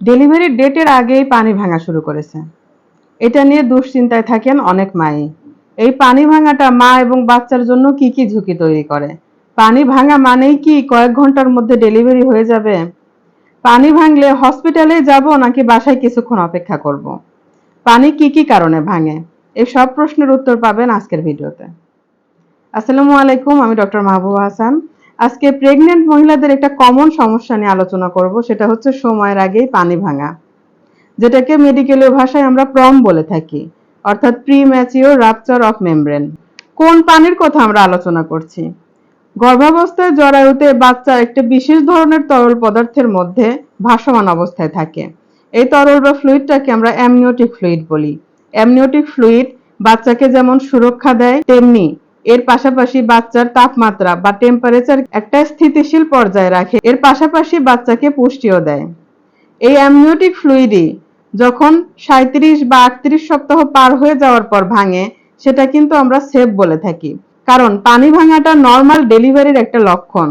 ডেলিভারির ডেটের আগেই পানি ভাঙা শুরু করেছে। এটা নিয়ে দুশ্চিন্তায় থাকেন অনেক মাই। এই পানি ভাঙাটা মা এবং বাচ্চার জন্য কি কি ঝুঁকি তৈরি করে? পানি ভাঙা মানেই কি কয়েক ঘণ্টার মধ্যে ডেলিভারি হয়ে যাবে? পানি ভাঙলে হসপিটালে যাব নাকি বাসায় কিছুক্ষণ অপেক্ষা করব। পানি কি কি কারণে ভাঙে? এই সব প্রশ্নের উত্তর পাবেন আজকের ভিডিওতে। আসসালামু আলাইকুম, আমি ডক্টর মাহবুবা হাসান। আজকে প্রেগনেন্ট মহিলাদের একটা কমন সমস্যা নিয়ে আলোচনা করব, সেটা হচ্ছে সময়ের আগেই পানি ভাঙা, যেটাকে মেডিকেলের ভাষায় আমরা প্রম বলে থাকি, অর্থাৎ premature rupture of membrane কোন পানির কথা আমরা আলোচনা করছি? গর্ভাবস্থায় জরায়ুতে বাচ্চা একটা বিশেষ ধরনের তরল পদার্থের মধ্যে ভাসমান অবস্থায় থাকে। এই তরল বা ফ্লুইডটাকে আমরা অ্যামনিওটিক ফ্লুইড বলি। অ্যামনিওটিক ফ্লুইড বাচ্চাকে যেমন সুরক্ষা দেয়, তেমনি এর পাশাপাশি বাচ্চার তাপমাত্রা বা টেম্পারেচার একটা স্থিতিশীল পর্যায়ে রাখে। এর পাশাপাশি বাচ্চাকে পুষ্টিও দেয়। এই অ্যামনিওটিক ফ্লুইডই যখন সাঁত্রিশ বা আটত্রিশ সপ্তাহ পার হয়ে যাওয়ার পর ভাঙে, সেটা কিন্তু আমরা সেভ বলে থাকি। কারণ পানি ভাঙাটা নর্মাল ডেলিভারির একটা লক্ষণ।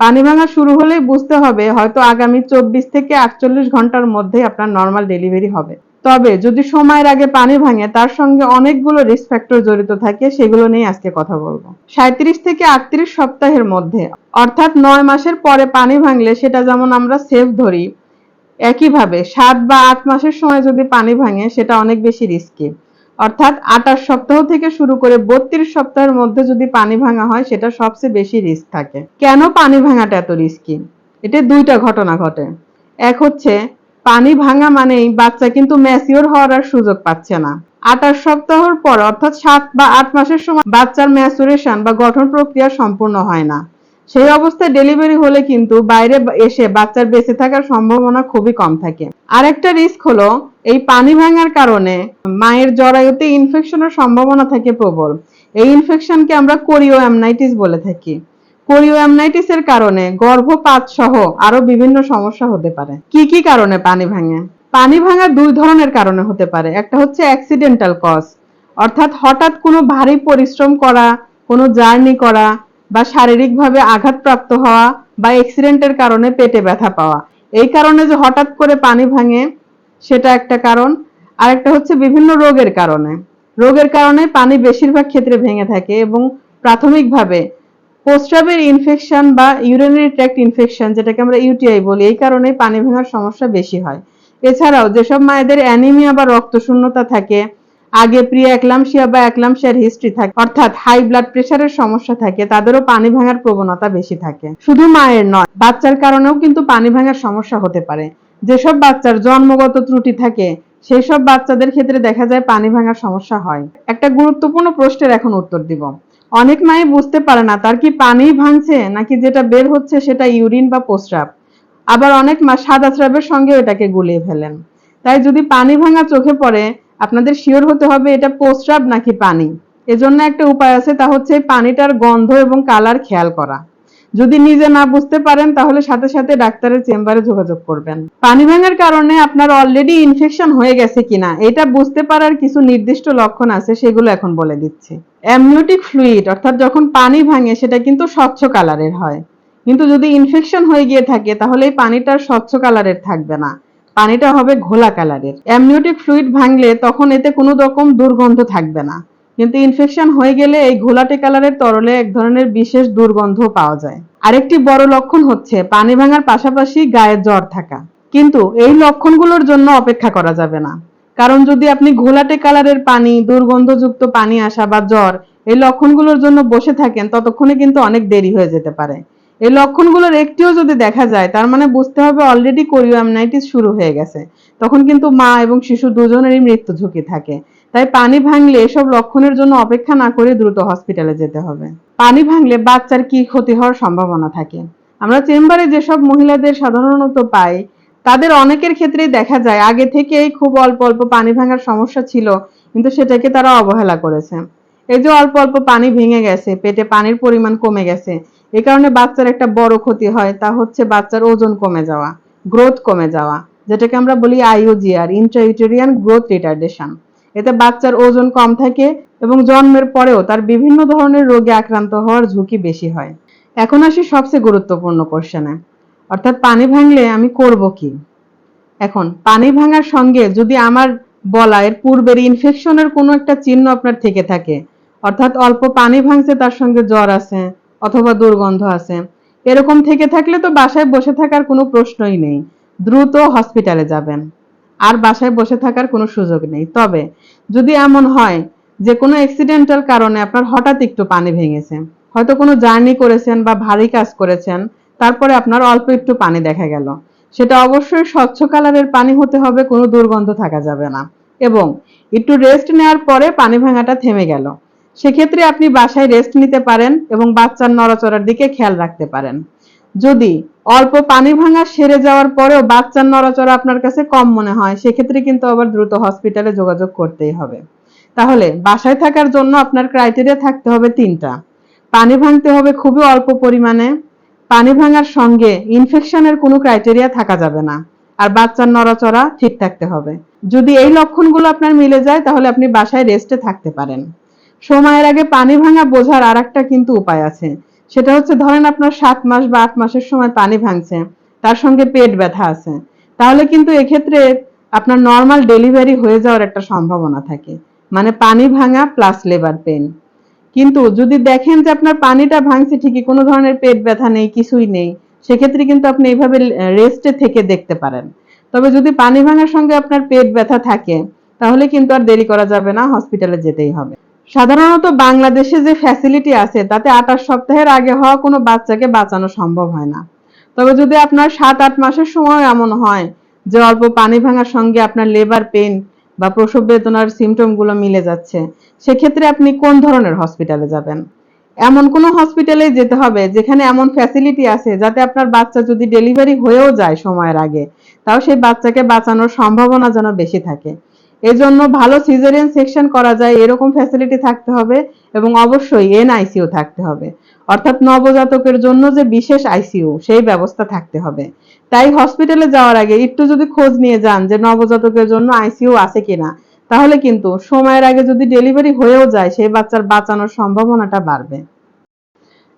পানি ভাঙা শুরু হলেই বুঝতে হবে হয়তো আগামী চব্বিশ থেকে আটচল্লিশ ঘণ্টার মধ্যে আপনার নর্মাল ডেলিভারি হবে। তবে যদি সময়ের আগে পানি ভাঙে, তার সঙ্গে অনেকগুলো রিস্ক ফ্যাক্টর জড়িত থাকে, সেগুলো নিয়ে আজকে কথা বলব। সাঁত্রিশ থেকে আটত্রিশ সপ্তাহের মধ্যে, অর্থাৎ নয় মাসের পরে পানি ভাঙলে সেটা যেমন আমরা সেফ ধরি, একইভাবে সাত বা আট মাসের সময় যদি পানি ভাঙে, সেটা অনেক বেশি রিস্কি অর্থাৎ আঠাশ সপ্তাহ থেকে শুরু করে বত্রিশ সপ্তাহের মধ্যে যদি পানি ভাঙা হয়, সেটা সবচেয়ে বেশি রিস্ক থাকে। কেন পানি ভাঙাটা এত রিস্কি এতে দুইটা ঘটনা ঘটে। এক হচ্ছে পানি ভাঙা মানেই বাচ্চা কিন্তু ম্যাচিওর হওয়ার আর সুযোগ পাচ্ছে না। আঠাশ সপ্তাহের পর অর্থাৎ সাত বা আট মাসের সময় বাচ্চার ম্যাচুরেশন বা গঠন প্রক্রিয়া সম্পূর্ণ হয় না। সেই অবস্থায় ডেলিভারি হলে কিন্তু বাইরে এসে বাচ্চার বেঁচে থাকার সম্ভাবনা খুবই কম থাকে। আরেকটা রিস্ক হলো এই পানি ভাঙার কারণে মায়ের জরায়ুতে ইনফেকশনের সম্ভাবনা থাকে প্রবল। এই ইনফেকশনকে আমরা কোরিও অ্যামনাইটিস বলে থাকি। কোরিও অ্যামনাইটিসের কারণে গর্ভপাত সহ আরও বিভিন্ন সমস্যা হতে পারে। কি কি কারণে পানি ভাঙে? পানি ভাঙা দুই ধরনের কারণে হতে পারে। একটা হচ্ছে অ্যাক্সিডেন্টাল কজ অর্থাৎ হঠাৎ কোনো ভারী পরিশ্রম করা, কোনো জার্নি করা বা শারীরিকভাবে আঘাতপ্রাপ্ত হওয়া বা অ্যাক্সিডেন্টের কারণে পেটে ব্যথা পাওয়া। এই কারণে যে হঠাৎ করে পানি ভাঙে, সেটা একটা কারণ। আর একটা হচ্ছে বিভিন্ন রোগের কারণে। রোগের কারণে পানি বেশিরভাগ ক্ষেত্রে ভেঙে থাকে এবং প্রাথমিকভাবে প্রস্রাবের ইনফেকশন বা ইউরিনারি ট্র্যাক্ট ইনফেকশন যেটাকে আমরা ইউটিআই বলি, এই কারণে পানি ভাঙার সমস্যা বেশি হয়। এছাড়াও, যেসব মায়েদের অ্যানিমিয়া বা রক্তশূন্যতা থাকে, আগে প্রি একলামশিয়া বা একলামশিয়ার হিস্ট্রি থাকে, অর্থাৎ হাই ব্লাড প্রেশারের সমস্যা থাকে, তাদেরও পানি ভাঙার প্রবণতা বেশি থাকে। শুধু মায়ের নয়, বাচ্চার কারণেও কিন্তু পানি ভাঙার সমস্যা হতে পারে। যেসব বাচ্চার জন্মগত ত্রুটি থাকে সেই সব বাচ্চাদের ক্ষেত্রে দেখা যায় পানি ভাঙার সমস্যা হয়। একটা গুরুত্বপূর্ণ প্রশ্নের এখন উত্তর দিব। অনেক মাই বুঝতে পারে না, তার কি পানি ভাঙছে নাকি যেটা বের হচ্ছে সেটা ইউরিন বা প্রস্রাব? আবার অনেক মা সাদা স্রাবের সঙ্গে এটাকে গুলিয়ে ফেলেন। তাই যদি পানি ভাঙা চোখে পড়ে, আপনাদের শিওর হতে হবে এটা প্রস্রাব নাকি পানি। এজন্য একটা উপায় আছে, তা হচ্ছে পানিটার গন্ধ এবং কালার খেয়াল করা। যদি নিজে না বুঝতে পারেন, তাহলে সাথে সাথে ডাক্তারের চেম্বারে যোগাযোগ করবেন। পানি ভাঙার কারণে আপনার অলরেডি ইনফেকশন হয়ে গেছে কিনা, এটা বুঝতে পারার কিছু নির্দিষ্ট লক্ষণ আছে, সেগুলো এখন বলে দিচ্ছি। অ্যামনিওটিক ফ্লুইড অর্থাৎ যখন পানি ভাঙে, সেটা কিন্তু স্বচ্ছ কালারের হয়। কিন্তু যদি ইনফেকশন হয়ে গিয়ে থাকে, তাহলে এই পানিটা স্বচ্ছ কালারের থাকবে না। পানিটা হবে ঘোলা কালারের। অ্যামনিওটিক ফ্লুইড ভাঙলে তখন এতে কোনো রকম দুর্গন্ধ থাকবে না। কিন্তু ইনফেকশন হয়ে গেলে এই ঘোলাটে কালারের তরলে এক ধরনের বিশেষ দুর্গন্ধ পাওয়া যায়। আরেকটি বড় লক্ষণ হচ্ছে পানি ভাঙার পাশাপাশি গায়ে জ্বর থাকা। কিন্তু এই লক্ষণগুলোর জন্য অপেক্ষা করা যাবে না। কারণ যদি আপনি ঘোলাটে কালারের পানি, দুর্গন্ধযুক্ত পানি আসা বা জ্বর এই লক্ষণগুলোর জন্য বসে থাকেন, ততক্ষণে কিন্তু অনেক দেরি হয়ে যেতে পারে। এই লক্ষণগুলোর একটিও যদি দেখা যায়, তার মানে বুঝতে হবে অলরেডি কোরিওঅ্যামনাইটিস শুরু হয়ে গেছে। তখন কিন্তু মা এবং শিশু দুজনেরই মৃত্যু ঝুঁকি থাকে। তাই পানি ভাঙলে এসব লক্ষণের জন্য অপেক্ষা না করে দ্রুত হসপিটালে যেতে হবে। পানি ভাঙলে বাচ্চার কি ক্ষতি হওয়ার সম্ভাবনা থাকে? আমরা চেম্বারে যেসব মহিলাদের সাধারণত পাই, তাদের অনেকের ক্ষেত্রেই দেখা যায়, আগে থেকেই খুব অল্প অল্প পানি ভাঙার সমস্যা ছিল, কিন্তু সেটাকে তারা অবহেলা করেছে। এই যে অল্প অল্প পানি ভেঙে গেছে, পেটে পানির পরিমাণ কমে গেছে এই কারণে বাচ্চার একটা বড় ক্ষতি হয়, তা হচ্ছে বাচ্চার ওজন কমে যাওয়া, গ্রোথ কমে যাওয়া, যেটাকে আমরা বলি আইওজিআর, ইন্ট্রাইউটেরিয়ান গ্রোথ রিটার্ডেশন। এতে বাচ্চার ওজন কম থাকে এবং জন্মের পরেও তার বিভিন্ন ধরনের রোগে আক্রান্ত হওয়ার ঝুঁকি বেশি হয়। এখন আসি সবচেয়ে গুরুত্বপূর্ণ কোশ্চেনে অর্থাৎ পানি ভাঙলে আমি করব কি? এখন, পানি ভাঙার সঙ্গে যদি আমার বলা এর পূর্বের ইনফেকশনের কোনো একটা চিহ্ন আপনার থেকে থাকে, অর্থাৎ অল্প পানি ভাঙছে তার সঙ্গে জ্বর আছে অথবা দুর্গন্ধ আছে, এরকম থেকে থাকলে তো বাসায় বসে থাকার কোনো প্রশ্নই নেই। দ্রুত হসপিটালে যাবেন। আর বাসায় বসে থাকার কোনো সুযোগ নেই। তবে যদি এমন হয় যে কোনো অ্যাক্সিডেন্টাল কারণে আপনার হঠাৎ একটু পানি ভেঙেছে, হয়তো কোনো জার্নি করেছেন বা ভারী কাজ করেছেন, তারপরে আপনার অল্প একটু পানি দেখা গেল। সেটা অবশ্যই স্বচ্ছ কালারের পানি হতে হবে, কোনো দুর্গন্ধ থাকা যাবে না। এবং একটু রেস্ট নেওয়ার পরে পানি ভাঙাটা থেমে গেল। সেক্ষেত্রে আপনি বাসায় রেস্ট নিতে পারেন এবং বাচ্চার নড়াচড়ার দিকে খেয়াল রাখতে পারেন। যদি অল্প পানি ভাঙা সেরে যাওয়ার পরেও বাচ্চার নড়াচড়া আপনার কাছে কম মনে হয়, সেক্ষেত্রে কিন্তু আবার দ্রুত হসপিটালে যোগাযোগ করতেই হবে। তাহলে বাসায় থাকার জন্য আপনার ক্রাইটেরিয়া থাকতে হবে তিনটা। পানি ভাঙতে হবে খুবই অল্প পরিমাণে। পানি ভাঙার সঙ্গে ইনফেকশনের কোনো ক্রাইটেরিয়া থাকা যাবে না। আর বাচ্চার নড়াচড়া ঠিক থাকতে হবে। যদি এই লক্ষণগুলো আপনার মিলে যায়, তাহলে আপনি বাসায় রেস্টে থাকতে পারেন। সময়ের আগে পানি ভাঙা বোঝার আর একটা কিন্তু উপায় আছে। সেটা হচ্ছে ধরেন আপনার সাত মাস বা আট মাসের সময় পানি ভাঙছে, তার সঙ্গে পেট ব্যথা আছে, তাহলে কিন্তু এক্ষেত্রে আপনার নর্মাল ডেলিভারি হয়ে যাওয়ার একটা সম্ভাবনা থাকে মানে পানি ভাঙা প্লাস লেবার পেন কিন্তু যদি দেখেন যে আপনার পানিটা ভাঙছে, ঠিকই কোনো ধরনের পেট ব্যথা নেই, কিছুই নেই, সেক্ষেত্রে কিন্তু আপনি এইভাবে রেস্টে থেকে দেখতে পারেন। তবে যদি পানি ভাঙার সঙ্গে আপনার পেট ব্যথা থাকে, তাহলে কিন্তু আর দেরি করা যাবে না হসপিটালে যেতেই হবে। সাধারণত বাংলাদেশে যে ফ্যাসিলিটি আছে, তাতে আঠাশ সপ্তাহের আগে হওয়া কোনো বাচ্চাকে বাঁচানো সম্ভব হয় না। তবে যদি আপনার সাত আট মাসের সময় এমন হয় যে অল্প পানি ভাঙার সঙ্গে আপনার লেবার পেন বা প্রসব বেদনার সিমটমগুলো মিলে যাচ্ছে, সেক্ষেত্রে আপনি কোন ধরনের হসপিটালে যাবেন? এমন কোনো হসপিটালে যেতে হবে যেখানে এমন ফ্যাসিলিটি আছে যাতে আপনার বাচ্চা যদি ডেলিভারি হয়েও যায় সময়ের আগে, তাও সেই বাচ্চাকে বাঁচানোর সম্ভাবনা যেন বেশি থাকে। এজন্য ভালো সিজারিয়ান সেকশন করা যায়, এরকম ফ্যাসিলিটি থাকতে হবে এবং অবশ্যই এন আইসিইউ থাকতে হবে। অর্থাৎ নবজাতকের জন্য যে বিশেষ আইসিইউ সেই ব্যবস্থা থাকতে হবে। তাই হসপিটালে যাওয়ার আগে একটু যদি খোঁজ নিয়ে যান যে নবজাতকের জন্য আইসিইউ আছে কিনা, তাহলে কিন্তু সময়ের আগে যদি ডেলিভারি হয়েও যায়, সেই বাচ্চার বাঁচানোর সম্ভাবনাটা বাড়বে।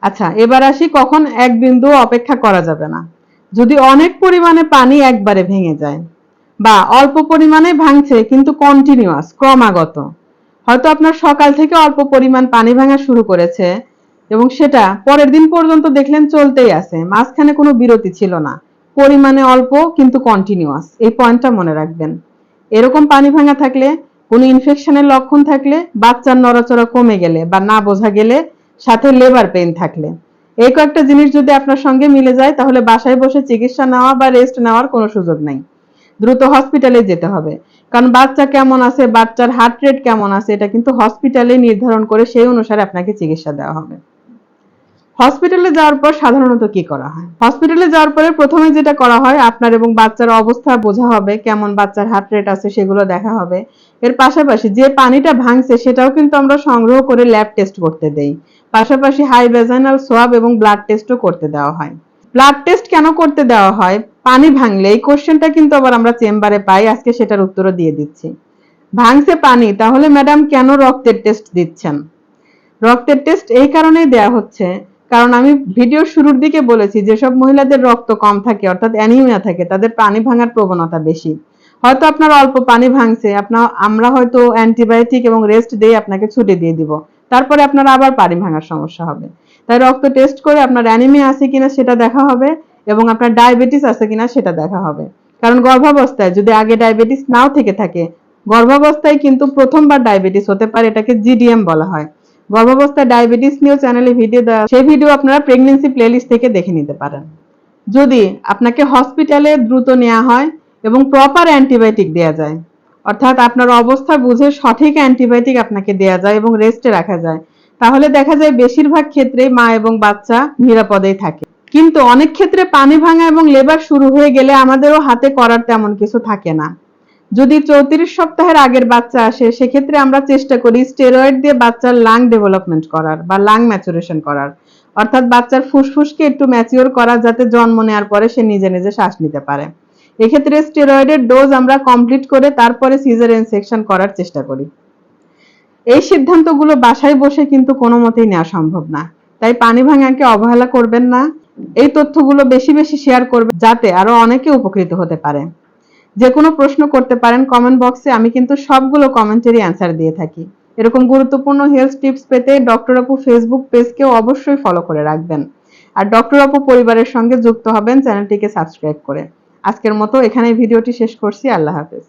আচ্ছা এবার আসি কখন এক বিন্দু অপেক্ষা করা যাবে না। যদি অনেক পরিমাণে পানি একবারে ভেঙে যায় বা অল্প পরিমাণে ভাঙছে, কিন্তু কন্টিনিউয়াস ক্রমাগত। হয়তো আপনার সকাল থেকে অল্প পরিমাণ পানি ভাঙা শুরু করেছে এবং সেটা পরের দিন পর্যন্ত দেখলেন চলতেই আছে। মাঝখানে কোনো বিরতি ছিল না। পরিমাণে অল্প, কিন্তু কন্টিনিউয়াস এই পয়েন্টটা মনে রাখবেন। এরকম পানি ভাঙা থাকলে, কোনো ইনফেকশনের লক্ষণ থাকলে, বাচ্চার নড়াচড়া কমে গেলে বা না বোঝা গেলে সাথে লেবার পেইন থাকলে। এই কয়েকটা জিনিস যদি আপনার সঙ্গে মিলে যায়, তাহলে বাসায় বসে চিকিৎসা নেওয়া বা রেস্ট নেওয়ার কোনো সুযোগ নাই। দ্রুত হসপিটালে যেতে হবে। কারণ বাচ্চা কেমন আছে, বাচ্চার হার্ট রেট কেমন আছে, এটা কিন্তু হসপিটালে নির্ধারণ করে সেই অনুসারে আপনাকে চিকিৎসা দেওয়া হবে। হসপিটালে যাওয়ার পর সাধারণত কি করা হয়? হসপিটালে যাওয়ার পরে প্রথমে যেটা করা হয়, আপনার এবং বাচ্চার অবস্থা বোঝা হবে, কেমন বাচ্চার হার্ট রেট আছে সেগুলো দেখা হবে। এর পাশাপাশি যে পানিটা ভাঙছে, সেটাও কিন্তু আমরা সংগ্রহ করে ল্যাব টেস্ট করতে দেই। পাশাপাশি হাই ভেজাইনাল সোয়াব এবং ব্লাড টেস্টও করতে দেওয়া হয়। ব্লাড টেস্ট কেন করতে দেওয়া হয়? পানি ভাঙলে এই কোশ্চেনটা কিন্তু আবার আমরা চেম্বারে পাই, আজকে সেটার উত্তরও দিয়ে দিচ্ছি। ভাঙছে পানি, তাহলে ম্যাডাম কেন রক্তের টেস্ট দিচ্ছেন? রক্তের টেস্ট এই কারণেই দেয়া হচ্ছে, কারণ আমি ভিডিও শুরুর দিকে বলেছি, যেসব মহিলাদের রক্ত কম থাকে, অর্থাৎ অ্যানিমিয়া থাকে, তাদের পানি ভাঙার প্রবণতা বেশি। হয়তো আপনার অল্প পানি ভাঙছে, আপনার, আমরা হয়তো অ্যান্টিবায়োটিক এবং রেস্ট দিয়ে আপনাকে ছুটি দিয়ে দিব, তারপরে আপনার আবার পানি ভাঙার সমস্যা হবে। তাই রক্ত টেস্ট করে আপনার অ্যানিমিয়া আছে কিনা সেটা দেখা হবে এবং আপনার ডায়াবেটিস আছে কিনা সেটা দেখা হবে। কারণ গর্ভাবস্থায় যদি আগে ডায়াবেটিস নাও থেকে থাকে, গর্ভাবস্থায় কিন্তু প্রথমবার ডায়াবেটিস হতে পারে, এটাকে জিডিএম বলা হয়। গর্ভাবস্থায় ডায়াবেটিস নিয়েও চ্যানেলে ভিডিও দেওয়া, সেই ভিডিও আপনারা প্রেগনেন্সি প্লেলিস্ট থেকে দেখে নিতে পারেন। যদি আপনাকে হসপিটালে দ্রুত নেওয়া হয় এবং প্রপার অ্যান্টিবায়োটিক দেওয়া যায়, অর্থাৎ আপনার অবস্থা বুঝে সঠিক অ্যান্টিবায়োটিক আপনাকে দেওয়া যায় এবং রেস্টে রাখা যায়, তাহলে দেখা যায় বেশিরভাগ ক্ষেত্রে মা এবং বাচ্চা নিরাপদেই থাকে। কিন্তু অনেক ক্ষেত্রে পানি ভাঙা এবং লেবার শুরু হয়ে গেলে আমাদেরও হাতে করার তেমন কিছু থাকে না। যদি চৌত্রিশ সপ্তাহের আগের বাচ্চা আসে, সেক্ষেত্রে আমরা চেষ্টা করি স্টেরয়েড দিয়ে বাচ্চার লাং ডেভেলপমেন্ট করার বা লাং ম্যাচুরেশন করার। অর্থাৎ বাচ্চার ফুসফুসকে একটু ম্যাচিওর করা যাতে জন্ম নেওয়ার পরে সে নিজে নিজে শ্বাস নিতে পারে। এক্ষেত্রে স্টেরয়েডের ডোজ আমরা কমপ্লিট করে তারপরে সিজার ইনসেকশন করার চেষ্টা করি। এই সিদ্ধান্তগুলো বাসায় বসে কিন্তু কোনো মতেই নেওয়া সম্ভব না। তাই পানি ভাঙাকে অবহেলা করবেন না। এই তথ্যগুলো বেশি বেশি শেয়ার করবে যাতে আরও অনেকে উপকৃত হতে পারে। যে কোনো প্রশ্ন করতে পারেন কমেন্ট বক্সে আমি কিন্তু সবগুলো কমেন্টেরই অ্যান্সার দিয়ে থাকি। এরকম গুরুত্বপূর্ণ হেলথ টিপস পেতে ডক্টর আপু ফেসবুক পেজকেও অবশ্যই ফলো করে রাখবেন। আর ডক্টর আপু পরিবারের সঙ্গে যুক্ত হবেন চ্যানেলটিকে সাবস্ক্রাইব করে। আজকের মতো এখানেই ভিডিওটি শেষ করছি, আল্লাহ হাফেজ।